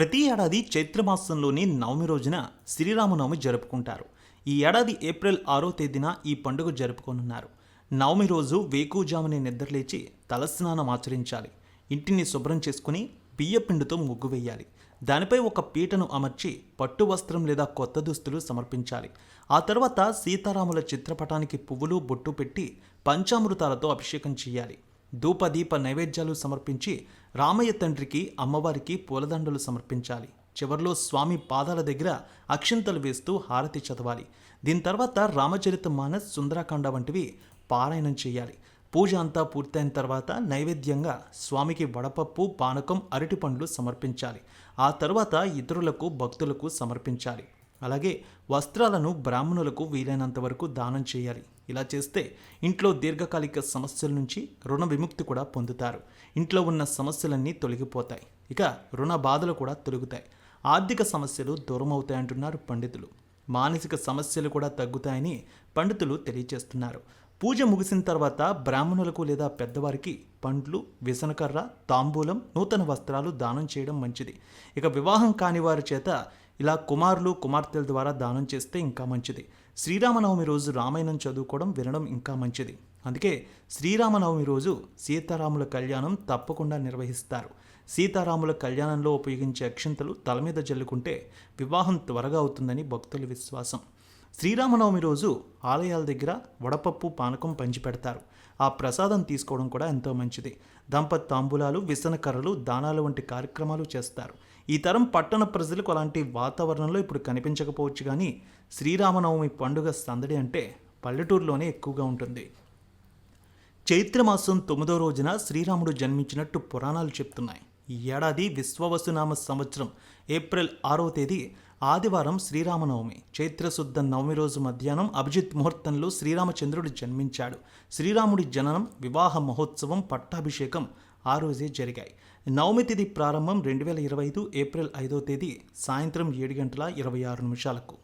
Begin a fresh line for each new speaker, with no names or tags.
ప్రతి ఏడాది చైత్రమాసంలోని నవమి రోజున శ్రీరామనవమి జరుపుకుంటారు. ఈ ఏడాది ఏప్రిల్ ఆరో తేదీన ఈ పండుగ జరుపుకోనున్నారు. నవమి రోజు వేకుజామునే నిద్రలేచి తలస్నానం ఆచరించాలి. ఇంటిని శుభ్రం చేసుకుని బియ్యపిండితో ముగ్గు వేయాలి. దానిపై ఒక పీటను అమర్చి పట్టు వస్త్రం లేదా కొత్త దుస్తులు సమర్పించాలి. ఆ తర్వాత సీతారాముల చిత్రపటానికి పువ్వులు బొట్టు పెట్టి పంచామృతాలతో అభిషేకం చేయాలి. ధూపదీప నైవేద్యాలు సమర్పించి రామయ్య తండ్రికి అమ్మవారికి పూలదండలు సమర్పించాలి. చివర్లో స్వామి పాదాల దగ్గర అక్షింతలు వేస్తూ హారతి చదవాలి. దీని తర్వాత రామచరిత మానస్ సుందరాకాండ వంటివి పారాయణం చేయాలి. పూజ అంతా పూర్తయిన తర్వాత నైవేద్యంగా స్వామికి వడపప్పు పానకం అరటిపండ్లు సమర్పించాలి. ఆ తర్వాత ఇతరులకు భక్తులకు సమర్పించాలి. అలాగే వస్త్రాలను బ్రాహ్మణులకు వీలైనంత వరకు దానం చేయాలి. ఇలా చేస్తే ఇంట్లో దీర్ఘకాలిక సమస్యల నుంచి రుణ విముక్తి కూడా పొందుతారు. ఇంట్లో ఉన్న సమస్యలన్నీ తొలగిపోతాయి. ఇక రుణ బాధలు కూడా తొలగుతాయి. ఆర్థిక సమస్యలు దూరం అవుతాయంటున్నారు పండితులు. మానసిక సమస్యలు కూడా తగ్గుతాయని పండితులు తెలియజేస్తున్నారు. పూజ ముగిసిన తర్వాత బ్రాహ్మణులకు లేదా పెద్దవారికి పండ్లు విసనకర్ర తాంబూలం నూతన వస్త్రాలు దానం చేయడం మంచిది. ఇక వివాహం కాని వారి చేత ఇలా కుమారులు కుమార్తెల ద్వారా దానం చేస్తే ఇంకా మంచిది. శ్రీరామనవమి రోజు రామాయణం చదువుకోవడం వినడం ఇంకా మంచిది. అందుకే శ్రీరామనవమి రోజు సీతారాముల కళ్యాణం తప్పకుండా నిర్వహిస్తారు. సీతారాముల కళ్యాణంలో ఉపయోగించే అక్షింతలు తల మీద జల్లుకుంటే వివాహం త్వరగా అవుతుందని భక్తుల విశ్వాసం. శ్రీరామనవమి రోజు ఆలయాల దగ్గర వడపప్పు పానకం పంచిపెడతారు ఆ ప్రసాదం తీసుకోవడం కూడా ఎంతో మంచిది. దంపతి తాంబూలాలు విసనకర్రలు దానాలు వంటి కార్యక్రమాలు చేస్తారు. ఈ తరం పట్టణ ప్రజలకు అలాంటి వాతావరణంలో ఇప్పుడు కనిపించకపోవచ్చు కానీ శ్రీరామనవమి పండుగ సందడి అంటే పల్లెటూరులోనే ఎక్కువగా ఉంటుంది. చైత్రమాసం తొమ్మిదో రోజున శ్రీరాముడు జన్మించినట్టు పురాణాలు చెప్తున్నాయి. ఈ ఏడాది విశ్వవసునామ సంవత్సరం ఏప్రిల్ ఆరో తేదీ ఆదివారం శ్రీరామనవమి. చైత్రశుద్ధ నవమి రోజు మధ్యాహ్నం అభిజిత్ ముహూర్తంలో శ్రీరామచంద్రుడు జన్మించాడు. శ్రీరాముడి జననం వివాహ మహోత్సవం పట్టాభిషేకం ఆ రోజే జరిగాయి. నవమి తిథి ప్రారంభం రెండు వేల ఇరవై ఐదు ఏప్రిల్ ఐదో తేదీ సాయంత్రం ఏడు గంటల ఇరవై ఆరు నిమిషాలకు.